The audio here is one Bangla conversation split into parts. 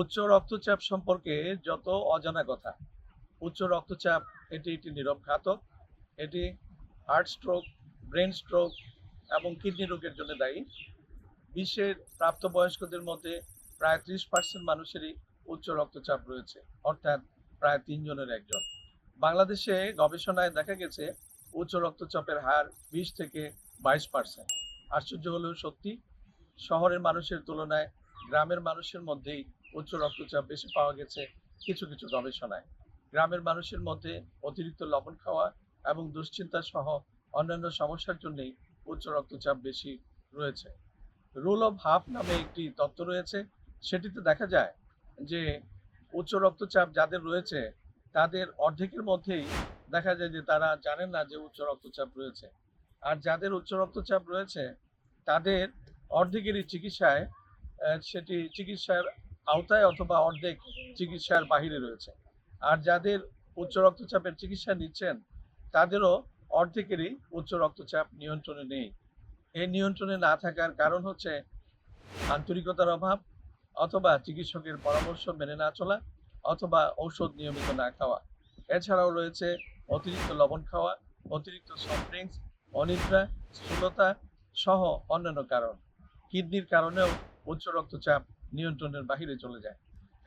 উচ্চ রক্তচাপ সম্পর্কে যত অজানা কথা, উচ্চ রক্তচাপ, এটি একটি নীরব ঘাতক, এটি হার্ট স্ট্রোক ব্রেন স্ট্রোক এবং কিডনি রোগের জন্য দায়ী। বিশ্বের প্রাপ্তবয়স্কদের মধ্যে প্রায় ত্রিশ পার্সেন্ট মানুষেরই উচ্চ রক্তচাপ রয়েছে, অর্থাৎ প্রায় তিনজনের একজন। বাংলাদেশে গবেষণায় দেখা গেছে, উচ্চ রক্তচাপের হার বিশ থেকে বাইশ পার্সেন্ট আশ্চর্য হলেও সত্যি, শহরের মানুষের তুলনায় গ্রামের মানুষের মধ্যেই উচ্চ রক্তচাপ বেশি পাওয়া গেছে কিছু কিছু গবেষণায়। গ্রামের মানুষের মধ্যে অতিরিক্ত লবণ খাওয়া এবং দুশ্চিন্তা সহ অন্যান্য সমস্যার জন্যই উচ্চ রক্তচাপ বেশি রয়েছে। রুল অফ হাফ নামে একটি তত্ত্ব রয়েছে। সেটিতে দেখা যায় যে উচ্চ রক্তচাপ যাদের রয়েছে, তাদের অর্ধেকের মধ্যেই দেখা যায় যে তারা জানেন না যে উচ্চ রক্তচাপ রয়েছে। আর যাদের উচ্চ রক্তচাপ রয়েছে, তাদের অর্ধেকেরই চিকিৎসায় সেটি চিকিৎসার আওতায় অথবা অর্ধেক চিকিৎসার বাহিরে রয়েছে। আর যাদের উচ্চ রক্তচাপের চিকিৎসা নিচ্ছেন, তাদেরও অর্ধেকেরই উচ্চ রক্তচাপ নিয়ন্ত্রণে নেই। এই নিয়ন্ত্রণে না থাকার কারণ হচ্ছে আন্তরিকতার অভাব অথবা চিকিৎসকের পরামর্শ মেনে না চলা অথবা ঔষধ নিয়মিত না খাওয়া। এছাড়াও রয়েছে অতিরিক্ত লবণ খাওয়া, অতিরিক্ত সফট ড্রিঙ্কস অনিদ্রা, স্থূলতা সহ অন্যান্য কারণ। কিডনির কারণেও উচ্চ রক্তচাপ নিয়ন্ত্রণের বাহিরে চলে যায়।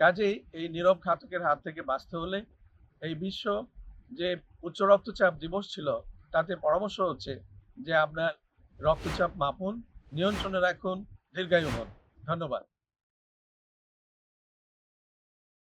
কাজেই এই নীরব ঘাতকের হাত থেকে বাঁচতে হলে এই বিশ্ব যে উচ্চ রক্তচাপ দিবস ছিল, তাতে পরামর্শ হচ্ছে যে আপনার রক্তচাপ মাপুন, নিয়ন্ত্রণে রাখুন, দীর্ঘায়ু হন। ধন্যবাদ।